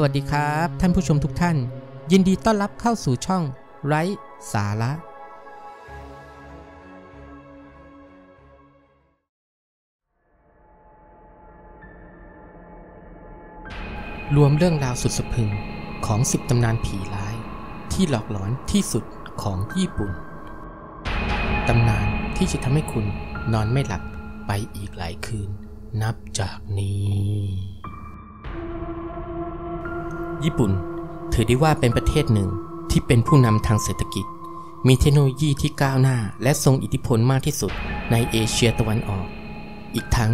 สวัสดีครับ ท่านผู้ชมทุกท่าน ยินดีต้อนรับเข้าสู่ช่องไร้สาระ รวมเรื่องราวสุดสะพรึงของสิบตำนานผีร้าย ที่หลอกหลอนที่สุดของญี่ปุ่น ตำนานที่จะทำให้คุณนอนไม่หลับไปอีกหลายคืน นับจากนี้ ญี่ปุ่น ถือได้ว่าเป็นประเทศหนึ่งที่เป็นผู้นำทางเศรษฐกิจ มีเทคโนโลยีที่ก้าวหน้า และทรงอิทธิพลมากที่สุดในเอเชียตะวันออก อีกทั้ง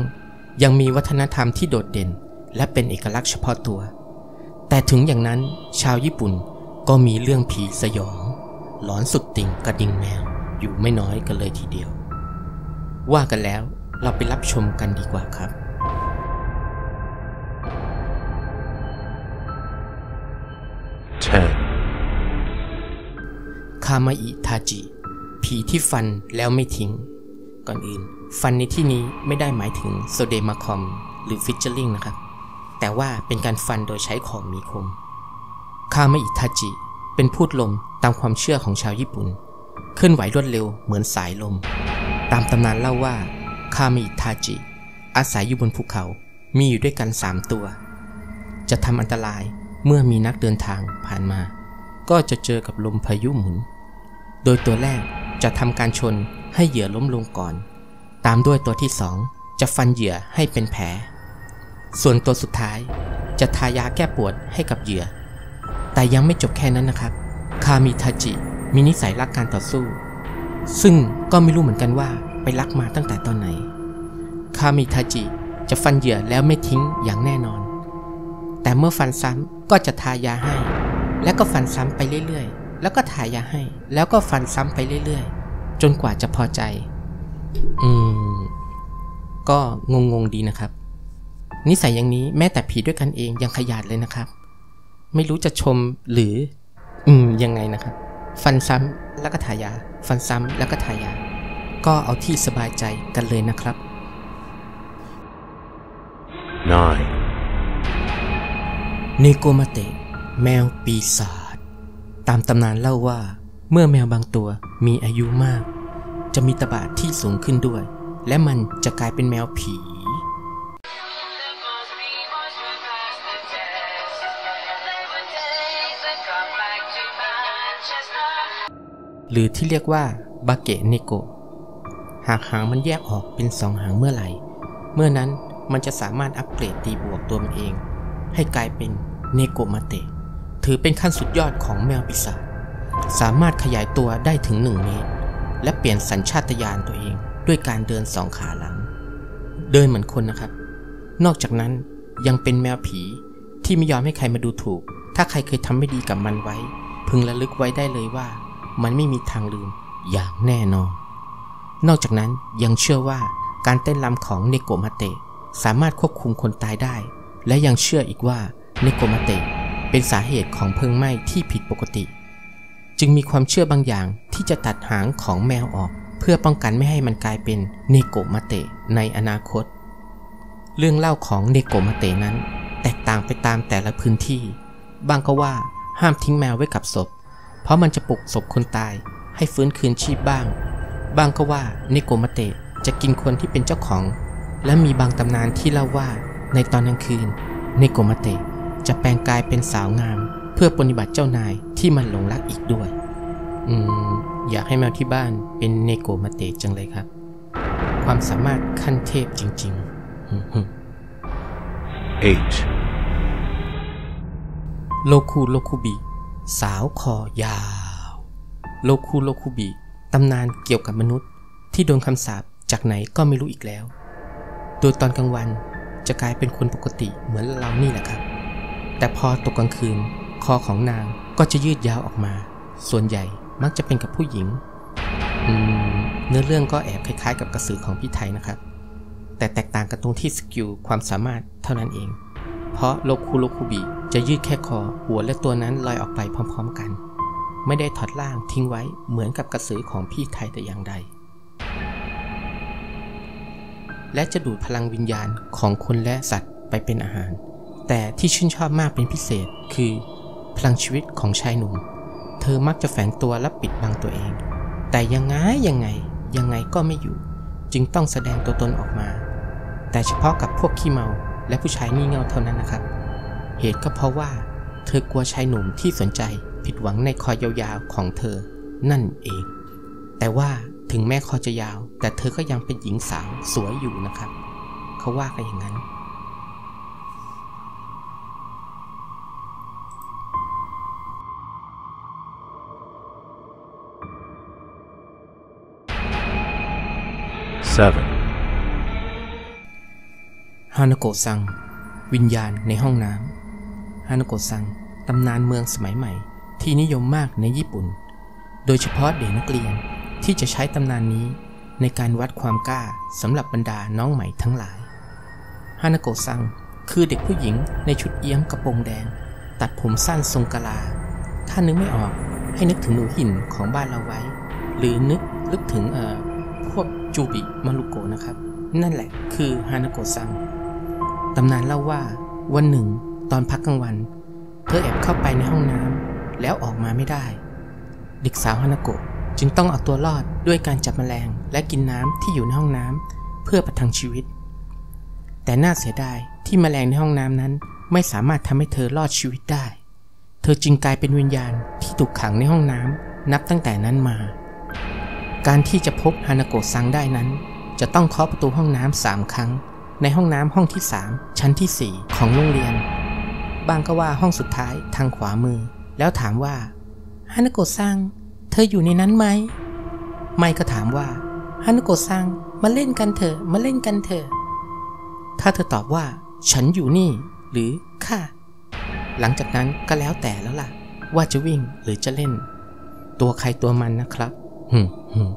ยังมีวัฒนธรรมที่โดดเด่น และเป็นเอกลักษณ์เฉพาะตัว แต่ถึงอย่างนั้นชาวญี่ปุ่นก็มีเรื่องผีสยอง หลอนสุดติ่งกระดิ่งแมวอยู่ไม่น้อยกันเลยทีเดียว ว่ากันแล้วเราไปรับชมกันดีกว่าครับ 10, คามาอิทาจิ ผีที่ฟันแล้วไม่ทิ้ง ก่อนอื่น ฟันในที่นี้ไม่ได้หมายถึงโซเดมาคอม หรือฟิชเชอร์ลิงนะครับ แต่ว่าเป็นการฟันโดยใช้ของมีคม คามาอิทาจิ เป็นพูดลมตามความเชื่อของชาวญี่ปุ่น เคลื่อนไหวรวดเร็วเหมือนสายลม ตามตำนานเล่าว่า คามาอิทาจิ อาศัยอยู่บนภูเขา มีอยู่ด้วยกัน 3 ตัว จะทำอันตราย เมื่อมีนักเดินทางผ่านมา ก็จะเจอกับลมพายุหมุน โดยตัวแรกจะทำการชนให้เหยื่อล้มลงก่อน ตามด้วยตัวที่สองจะฟันเหยื่อให้เป็นแผล ส่วนตัวสุดท้ายจะทายาแก้ปวดให้กับเหยื่อ แต่ยังไม่จบแค่นั้นนะครับ คามิทาจิมีนิสัยรักการต่อสู้ ซึ่งก็ไม่รู้เหมือนกันว่าไปรักมาตั้งแต่ตอนไหน คามิทาจิจะฟันเหยื่อแล้วไม่ทิ้งอย่างแน่นอน แต่เมื่อฟันซ้ำ ก็จะทายาให้ แล้วก็ฟันซ้ำไปเรื่อยๆ แล้วก็ทายาให้ แล้วก็ฟันซ้ำไปเรื่อยๆ จนกว่าจะพอใจ อืม ก็งงๆดีนะครับ นิสัยอย่างนี้แม้แต่ผีด้วยกันเองยังขยาดเลยนะครับ ไม่รู้จะชมหรือ อืม ยังไงนะครับ ฟันซ้ำแล้วก็ทายา ฟันซ้ำแล้วก็ทายา ก็เอาที่สบายใจกันเลยนะครับ 9, เนโกมาเตะแมวปีศาจตามตำนานเล่าว่า เมื่อแมวบางตัวมีอายุมาก จะมีตบะที่สูงขึ้นด้วย และมันจะกลายเป็นแมวผี หรือที่เรียกว่าบาเกะเนโกหากหางมันแยกออกเป็นสองหางเมื่อไหร่ เมื่อนั้นมันจะสามารถอัปเกรดตีบวกตัวมันเอง ให้กลายเป็นเนโกมาเตะถือเป็นขั้นสุดยอดของแมวปีศาจสามารถขยายตัวได้ถึง 1 เมตร และเปลี่ยนสัญชาตญาณตัวเองด้วยการเดินสองขาหลัง เดินเหมือนคนนะครับ นอกจากนั้นยังเป็นแมวผีที่ไม่ยอมให้ใครมาดูถูก ถ้าใครเคยทำไม่ดีกับมันไว้ พึงระลึกไว้ได้เลยว่า มันไม่มีทางลืมอย่างแน่นอน นอกจากนั้นยังเชื่อว่าการเต้นรำของเนโกมาเตะสามารถควบคุมคนตายได้ และยังเชื่ออีกว่าเนโกมาเตะเป็นสาเหตุของเพลิงไหม้ที่ผิดปกติ จึงมีความเชื่อบางอย่างที่จะตัดหางของแมวออก เพื่อป้องกันไม่ให้มันกลายเป็นเนโกมาเตะในอนาคต เรื่องเล่าของเนโกมาเตะนั้น แตกต่างไปตามแต่ละพื้นที่ บางก็ว่าห้ามทิ้งแมวไว้กับศพ เพราะมันจะปลุกศพคนตายให้ฟื้นคืนชีพบ้าง บางก็ว่าเนโกมาเตะจะกินคนที่เป็นเจ้าของ และมีบางตำนานที่เล่าว่า ในตอนกลางคืนเนโกมาเตะจะแปลงกายเป็นสาวงาม เพื่อปฏิบัติเจ้านายที่มันหลงรักอีกด้วย อืม อยากให้แมวที่บ้านเป็นเนโกมาเตะจังเลยครับ ความสามารถขั้นเทพจริงๆอืมฮึ 8, โลคูโลคูบิสาวคอยาว โลคูโลคูบิตำนานเกี่ยวกับมนุษย์ที่โดนคำสาปจากไหนก็ไม่รู้อีกแล้ว โดยตอนกลางวัน จะกลายเป็นคนปกติเหมือนเรานี่แหละครับ แต่พอตกกลางคืน คอของนางก็จะยืดยาวออกมา ส่วนใหญ่มักจะเป็นกับผู้หญิงเนื้อเรื่องก็แอบคล้ายๆ กับกระสือของพี่ไทยนะครับ แต่แตกต่างกันตรงที่สกิลความสามารถเท่านั้นเอง เพราะโลคูโลคูบิจะยืดแค่คอหัวและตัวนั้นลอยออกไปพร้อม ๆ กัน ไม่ได้ถอดล่างทิ้งไว้เหมือนกับกระสือของพี่ไทยแต่อย่างใด และจะดูดพลังวิญญาณของคนและสัตว์ไปเป็นอาหาร แต่ที่ชื่นชอบมากเป็นพิเศษคือ พลังชีวิตของชายหนุ่ม เธอมักจะแฝงตัวและปิดบังตัวเอง แต่ยังไงยังไงยังไงก็ไม่อยู่ จึงต้องแสดงตัวตนออกมา แต่เฉพาะกับพวกขี้เมาและผู้ชายงี่เง่าเท่านั้นนะครับ เหตุก็เพราะว่า เธอกลัวชายหนุ่มที่สนใจผิดหวังในคอยยาวๆของเธอนั่นเอง แต่ว่า ถึงแม้คอจะยาว แต่เธอก็ยังเป็นหญิงสาวสวยอยู่นะครับ เขาว่ากันอย่างนั้น seven, ฮานาโกะซัง วิญญาณในห้องน้ำฮานาโกะซังตำนานเมืองสมัยใหม่ ที่นิยมมากในญี่ปุ่น โดยเฉพาะเด็กนักเรียน ที่จะใช้ตำนานนี้ในการวัดความกล้าสำหรับบรรดาน้องใหม่ทั้งหลายฮานาโกะซังคือเด็กผู้หญิงในชุดเอี้ยมกระโปรงแดง ตัดผมสั้นทรงกะลา ถ้านึกไม่ออกให้นึกถึงหนูหินของบ้านเราไว้ หรือนึกลึกถึงเอ่อพวกจูบิมารุโกะนะครับ นั่นแหละคือฮานาโกะซังตำนานเล่าว่าวันหนึ่ง ตอนพักกลางวัน เธอแอบเข้าไปในห้องน้ำแล้วออกมาไม่ได้ เด็กสาวฮานาโกะ จึงต้องเอาตัวรอดด้วยการจับแมลงและกินน้ำที่อยู่ในห้องน้ำเพื่อประทังชีวิต แต่น่าเสียดายที่แมลงในห้องน้ำนั้น ไม่สามารถทำให้เธอรอดชีวิตได้ เธอจึงกลายเป็นวิญญาณที่ถูกขังในห้องน้ำนับตั้งแต่นั้นมา การที่จะพบฮานาโกะซังได้นั้น จะต้องเคาะประตูห้องน้ำสามครั้ง ในห้องน้ำห้องที่3ชั้นที่4ของโรงเรียนบางก็ว่าห้องสุดท้ายทางขวามือ แล้วถามว่าฮานาโกะซัง เธออยู่ในนั้นไหม ไม่ก็ถามว่าฮานาโกะซังมาเล่นกันเถอะมาเล่นกันเถอะ ถ้าเธอตอบว่า ฉันอยู่นี่ หรือค่ะ หลังจากนั้นก็แล้วแต่แล้วล่ะ ว่าจะวิ่งหรือจะเล่น ตัวใครตัวมันนะครับหึมหึม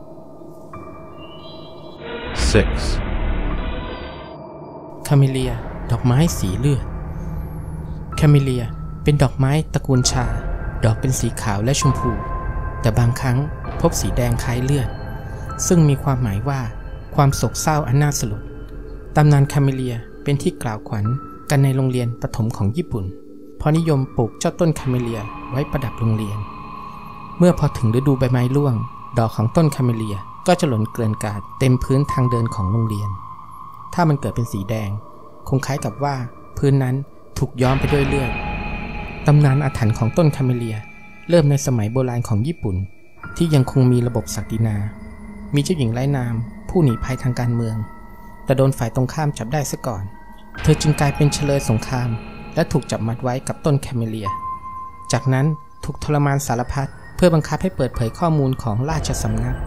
six, คาเมเลีย ดอกไม้สีเลือดคาเมเลียเป็นดอกไม้ตระกูลชา ดอกเป็นสีขาวและชมพู แต่บางครั้งพบสีแดงคล้ายเลือด ซึ่งมีความหมายว่า ความโศกเศร้าอันน่าสลดตำนานคาเมเลียเป็นที่กล่าวขวัญกันในโรงเรียนประถมของญี่ปุ่น เพราะนิยมปลูกเจ้าต้นคาเมเลียไว้ประดับโรงเรียน เมื่อพอถึงฤดูใบไม้ร่วง ดอกของต้นคาเมเลียก็จะหล่นเกลื่อนกาดเต็มพื้นทางเดินของโรงเรียน ถ้ามันเกิดเป็นสีแดง คงคล้ายกับว่า พื้นนั้นถูกย้อมไปด้วยเลือดตำนานอาถรรพ์ของต้นคาเมเลีย เริ่มในสมัยโบราณของญี่ปุ่น ที่ยังคงมีระบบศักดินา มีเจ้าหญิงไร้นาม ผู้หนีภัยทางการเมือง แต่โดนฝ่ายตรงข้ามจับได้ซะก่อน เธอจึงกลายเป็นเฉลยสงคราม และถูกจับมัดไว้กับต้นแคาเมเลีย จากนั้นถูกทรมานสารพัดเพื่อบังคับให้เปิดเผยข้อมูลของราชสำนัก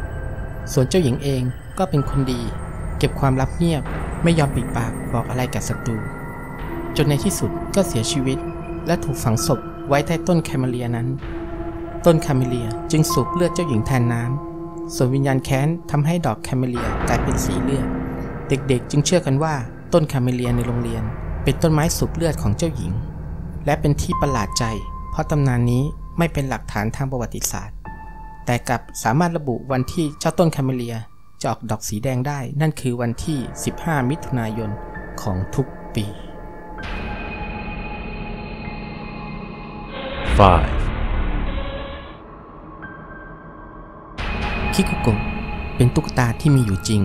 ส่วนเจ้าหญิงเองก็เป็นคนดี เก็บความลับเงียบ ไม่ยอมปิดปากบอกอะไรกับศัตรู จนในที่สุดก็เสียชีวิต และถูกฝังศพไว้ใต้ต้นแคมเลียนั้น ต้นแคมเลียจึงสูบเลือดเจ้าหญิงแทนน้ำ ส่วนวิญญาณแค้นทำให้ดอกแคมเลียกลายเป็นสีเลือด เด็กๆ จึงเชื่อกันว่าต้นแคมเลียในโรงเรียน เป็นต้นไม้สูบเลือดของเจ้าหญิง และเป็นที่ประหลาดใจ เพราะตำนานนี้ไม่เป็นหลักฐานทางประวัติศาสตร์ แต่กลับสามารถระบุวันที่เจ้าต้นแคมเลียจะออกดอกสีแดงได้ นั่นคือวันที่ 15 มิถุนายนของทุกปี five, คิคุโกะเป็นตุ๊กตาที่มีอยู่จริง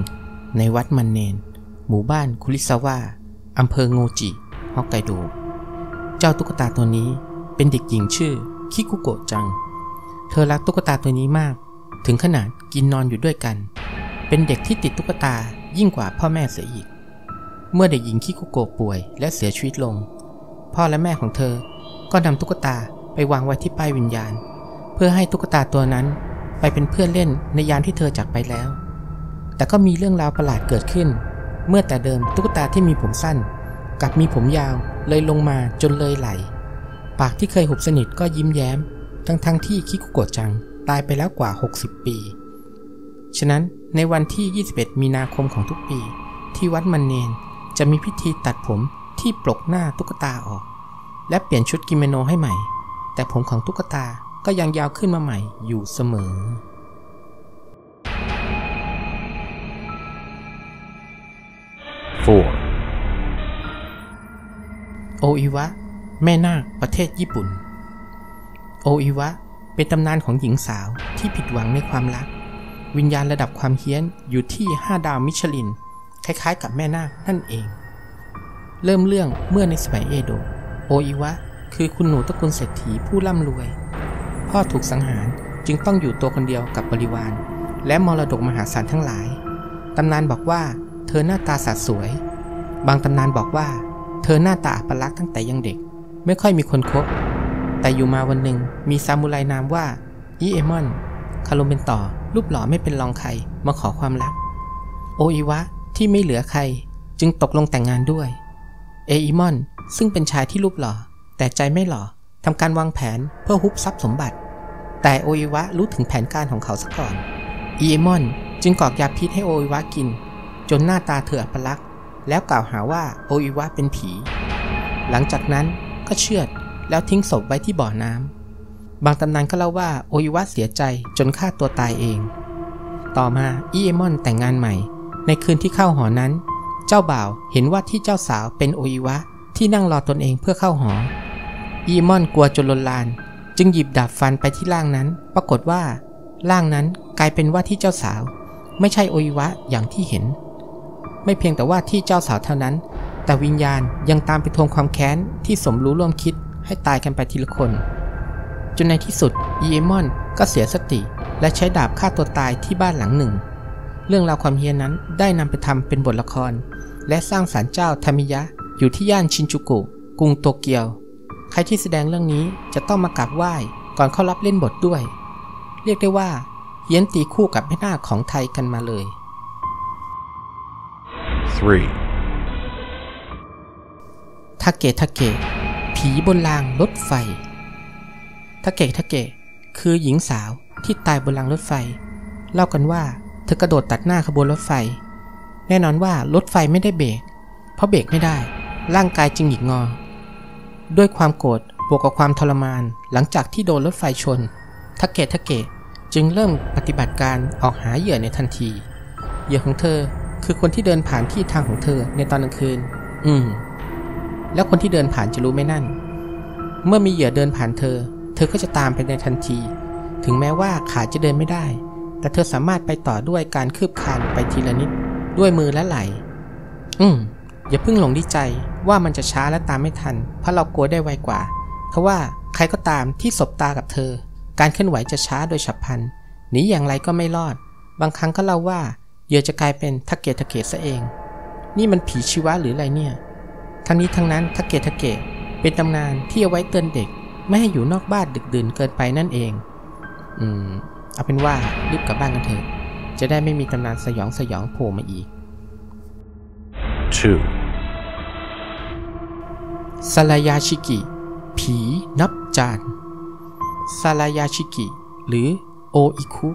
ในวัดมันเนน หมู่บ้านคุริซาวะอำเภอโงจิฮอกไกโด เจ้าตุ๊กตาตัวนี้เป็นเด็กหญิงชื่อคิคุโกะจัง เธอรักตุ๊กตาตัวนี้มาก ถึงขนาดกินนอนอยู่ด้วยกัน เป็นเด็กที่ติดตุ๊กตายิ่งกว่าพ่อแม่เสียอีก เมื่อเด็กหญิงคิคุโกะป่วยและเสียชีวิตลง พ่อและแม่ของเธอก็นำตุ๊กตาไปวางไว้ที่ป้ายวิญญาณ เพื่อให้ตุ๊กตาตัวนั้น ไปเป็นเพื่อนเล่นในยามที่เธอจากไปแล้ว แต่ก็มีเรื่องราวประหลาดเกิดขึ้น เมื่อแต่เดิมตุ๊กตาที่มีผมสั้นกลับมีผมยาวเลยลงมาจนเลยไหล ปากที่เคยหุบสนิทก็ยิ้มแย้ม ทั้งๆทที่คิคุโกะจังตายไปแล้วกว่า 60 ปี ฉะนั้นในวันที่ 21 มีนาคมของทุกปี ที่วัดมันเนนจะมีพิธีตัดผมที่ปลกหน้าตุ๊กตาออก และเปลี่ยนชุดกิโมโนให้ใหม่ แต่ผมของตุ๊กตา ก็ยังยาวขึ้นมาใหม่อยู่เสมอ four, โอโออิวะ แม่นาคประเทศญี่ปุ่น โออิวะ เป็นตำนานของหญิงสาวที่ผิดหวังในความรัก วิญญาณระดับความเฮี้ยนอยู่ที่ 5 ดาวมิชลิน คล้ายๆ กับแม่นาคนั่นเอง เริ่มเรื่องเมื่อในสมัยเอโดะโออิวะ คือคุณหนูตระกูลเศรษฐีผู้ร่ำรวย พ่อถูกสังหารจึงต้องอยู่ตัวคนเดียวกับบริวาร และมรดกมหาศาลทั้งหลาย ตำนานบอกว่า เธอหน้าตาสาสวย บางตำนานบอกว่า เธอหน้าตาอัปลักษณ์ตั้งแต่ยังเด็ก ไม่ค่อยมีคนคบ แต่อยู่มาวันหนึ่งมีซามูไรนามว่าอีเอมอนคารุเป็นต่อรูปหล่อไม่เป็นรองใครมาขอความรัก โออิวะที่ไม่เหลือใครจึงตกลงแต่งงานด้วย เออิมอนซึ่งเป็นชายที่รูปหล่อ แต่ใจไม่หล่อทำการวางแผนเพื่อฮุบทรัพย์สมบัติ แต่โออิวะรู้ถึงแผนการของเขาซะก่อนอีเอมอนจึงกอกยาพิษให้โออิวะกิน จนหน้าตาเธออัปลักษณ์แล้วกล่าวหาว่าโออิวะเป็นผี หลังจากนั้นก็เชือดแล้วทิ้งศพไว้ที่บ่อน้ำบางตำนานก็เล่าว่าโออิวะเสียใจจนฆ่าตัวตายเอง ต่อมาอีเอมอนแต่งงานใหม่ ในคืนที่เข้าหอนั้น เจ้าบ่าวเห็นว่าที่เจ้าสาวเป็นโออิวะที่นั่งรอตนเองเพื่อเข้าหออีมอนกลัวจนลนลาน จึงหยิบดาบฟันไปที่ร่างนั้น ปรากฏว่าร่างนั้นกลายเป็นว่าที่เจ้าสาว ไม่ใช่โออิวะอย่างที่เห็น ไม่เพียงแต่ว่าที่เจ้าสาวเท่านั้น แต่วิญญาณยังตามไปทวงความแค้นที่สมรู้ร่วมคิดให้ตายกันไปทีละคน จนในที่สุดอีเอมอนก็เสียสติ และใช้ดาบฆ่าตัวตายที่บ้านหลังหนึ่ง เรื่องราวความเฮียนนั้นได้นำไปทำเป็นบทละคร และสร้างศาลเจ้าทามิยะอยู่ที่ย่านชินจูกุกรุงโตเกียว ครที่แสดงเรื่องนี้จะต้องมากราบไหว้ก่อนเข้ารับเล่นบทด้วย เรียกได้ว่าเฮียนตีคู่กับแม่นาคของไทยกันมาเลย 3. ทาเกะทาเกะผีบนรางรถไฟทาเกะทาเกะคือหญิงสาวที่ตายบนรางรถไฟ เล่ากันว่าเธอกระโดดตัดหน้าขบวนรถไฟ แน่นอนว่ารถไฟไม่ได้เบรกเพราะเบรกไม่ได้ ร่างกายจึงหงิกงอ ด้วยความโกรธบวกกับความทรมาน หลังจากที่โดนรถไฟชนทาเกะทาเกะจึงเริ่มปฏิบัติการออกหาเหยื่อในทันที เหยื่อของเธอคือคนที่เดินผ่านที่ทางของเธอในตอนกลางคืน อืม แล้วคนที่เดินผ่านจะรู้ไหมนั่น เมื่อมีเหยื่อเดินผ่านเธอ เธอก็จะตามไปในทันที ถึงแม้ว่าขาจะเดินไม่ได้ แต่เธอสามารถไปต่อด้วยการคืบคลานไปทีละนิด ด้วยมือและไหลอืม อย่าเพิ่งหลงดีใจ ว่ามันจะช้าและตามไม่ทัน เพราะเรากลัวได้ไวกว่า เพราะว่าใครก็ตามที่สบตากับเธอ การเคลื่อนไหวจะช้าโดยฉับพลันหนีอย่างไรก็ไม่รอด บางครั้งก็เล่าว่าเหยื่อจะกลายเป็นทักเกะทักเกะซะเอง นี่มันผีชีวะหรืออะไรเนี่ย ทั้งนี้ทั้งนั้นทักเกะทักเกะเป็นตำนานที่เอาไว้เตือนเด็ก ไม่ให้อยู่นอกบ้านดึกดื่นเกินไปนั่นเอง อืม เอาเป็นว่ารีบกลับบ้านกันเถอะ จะได้ไม่มีตำนานสยองสยองโผล่มาอีก 2. ซาลายาชิกิ ผีนับจานซาลายาชิกิ หรือโออิคุ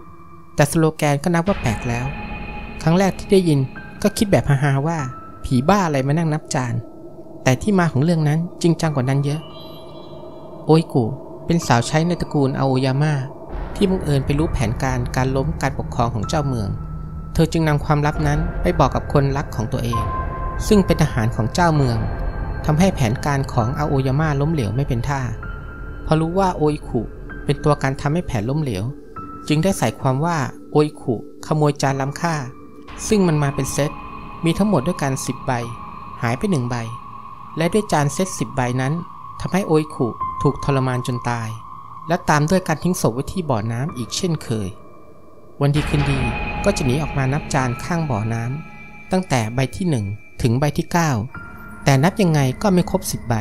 แต่สโลแกนก็นับว่าแปลกแล้ว ครั้งแรกที่ได้ยินก็คิดแบบฮาๆว่า ผีบ้าอะไรมานั่งนับจาน แต่ที่มาของเรื่องนั้นจริงจังกว่านั้นเยอะ โออิกุเป็นสาวใช้ในตระกูลอาโอยาม่าที่บังเอิญไปรู้แผนการการล้มการปกครองของเจ้าเมือง เธอจึงนำความลับนั้นไปบอกกับคนรักของตัวเอง ซึ่งเป็นทหารของเจ้าเมือง ทำให้แผนการของอาโอยาม่าล้มเหลวไม่เป็นท่า พอรู้ว่าโออิคุเป็นตัวการทำให้แผนล้มเหลว จึงได้ใส่ความว่าโออิคุขโมยจานล้ำค่า ซึ่งมันมาเป็นเซต มีทั้งหมดด้วยกัน 10 ใบ หายไปหนึ่งใบ และด้วยจานเซต 10 ใบนั้นทำให้โออิคุถูกทรมานจนตาย และตามด้วยการทิ้งศพไว้ที่บ่อน้ำอีกเช่นเคย วันดีคืนดีก็จะหนีออกมานับจานข้างบ่อน้ำตั้งแต่ใบที่ 1 ถึงใบที่ 9 แต่นับยังไงก็ไม่ครบ10ใบ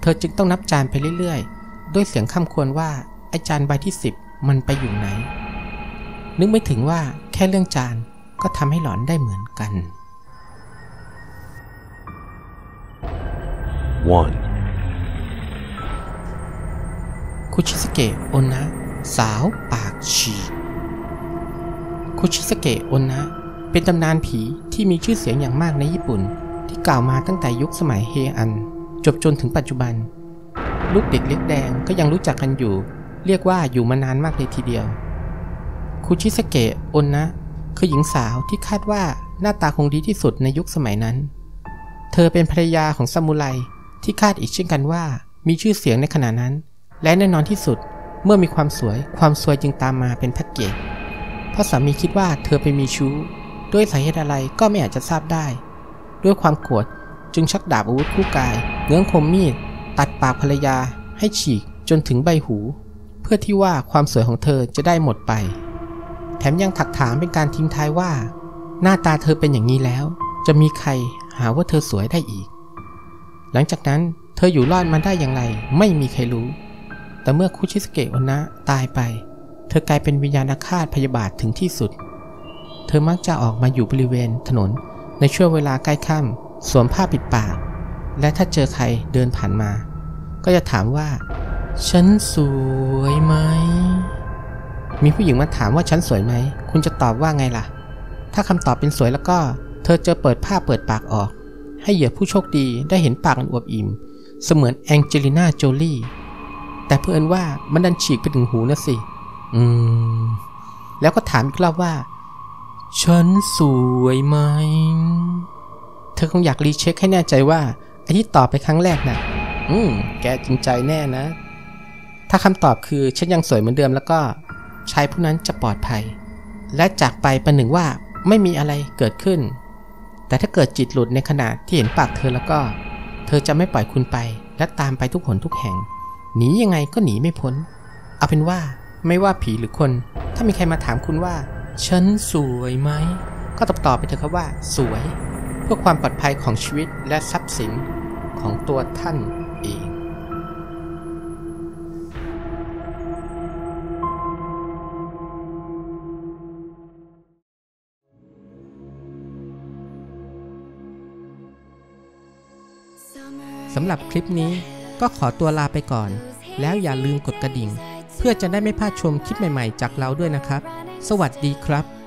เธอจึงต้องนับจานไปเรื่อยๆ ด้วยเสียงข้ามควรว่าไอจานใบที่10มันไปอยู่ไหน นึกไม่ถึงว่าแค่เรื่องจานก็ทำให้หลอนได้เหมือนกัน 1. คุชิสเกะโอนะสาวปากฉีกคุชิสเกะโอนะเป็นตำนานผีที่มีชื่อเสียงอย่างมากในญี่ปุ่นที่ กล่าวมาตั้งแต่ยุคสมัยเฮอัน จบจนถึงปัจจุบัน ลูกเด็กเล็กแดงก็ยังรู้จักกันอยู่ เรียกว่าอยู่มานานมากเลยทีเดียว คุชิสเกะโอนนะ คือหญิงสาวที่คาดว่าหน้าตาคงดีที่สุดในยุคสมัยนั้น เธอเป็นภรรยาของซามูไรที่คาดอีกเช่นกันว่า มีชื่อเสียงในขณะนั้น และแน่นอนที่สุดเมื่อมีความสวย ความสวยจึงตามมาเป็นแพ็กเกจเพราะสามีคิดว่าเธอไปมีชู้ ด้วยสาเหตุอะไรก็ไม่อาจจะทราบได้ ด้วยความโกรธจึงชักดาบอาวุธคู่กายเงื้องคมมีดตัดปากภรรยาให้ฉีกจนถึงใบหู เพื่อที่ว่าความสวยของเธอจะได้หมดไป แถมยังถักถามเป็นการทิ้งท้ายว่า หน้าตาเธอเป็นอย่างนี้แล้ว จะมีใครหาว่าเธอสวยได้อีก หลังจากนั้นเธออยู่รอดมาได้อย่างไรไม่มีใครรู้ แต่เมื่อคุชิสเกะอนะตายไป เธอกลายเป็นวิญญาณอาฆาตพยาบาทถึงที่สุด เธอมักจะออกมาอยู่บริเวณถนน ในช่วงเวลาใกล้ค่ำสวมผ้าปิดปาก และถ้าเจอใครเดินผ่านมา ก็จะถามว่า ฉันสวยไหม มีผู้หญิงมาถามว่าฉันสวยไหม คุณจะตอบว่าไงล่ะ ถ้าคำตอบเป็นสวยแล้วก็ เธอจะเปิดผ้าเปิดปากออก ให้เหยื่อผู้โชคดีได้เห็นปากอันอวบอิ่ม เสมือนแองเจลิน่าโจลี่ แต่เพื่อนว่ามันดันฉีกไปถึงหูนะสิ อืม แล้วก็ถามอีกรอบว่า ฉันสวยไหม เธอคงอยากรีเช็คให้แน่ใจว่าไอ้ที่ตอบไปครั้งแรกน่ะ อืม แกจริงใจแน่นะ ถ้าคำตอบคือฉันยังสวยเหมือนเดิมแล้วก็ชายผู้นั้นจะปลอดภัย และจากไปประหนึ่งว่าไม่มีอะไรเกิดขึ้น แต่ถ้าเกิดจิตหลุดในขณะที่เห็นปากเธอแล้วก็ เธอจะไม่ปล่อยคุณไป และตามไปทุกหนทุกแห่ง หนียังไงก็หนีไม่พ้น เอาเป็นว่าไม่ว่าผีหรือคน ถ้ามีใครมาถามคุณว่า ฉันสวยไหม ก็ตอบตอบไปเถอะครับว่า สวย เพื่อความปลอดภัยของชีวิตและทรัพย์สินของตัวท่านเองสำหรับคลิปนี้ก็ขอตัวลาไปก่อน แล้วอย่าลืมกดกระดิ่ง เพื่อจะได้ไม่พลาดชมคลิปใหม่ๆ จากเราด้วยนะครับ สวัสดีครับ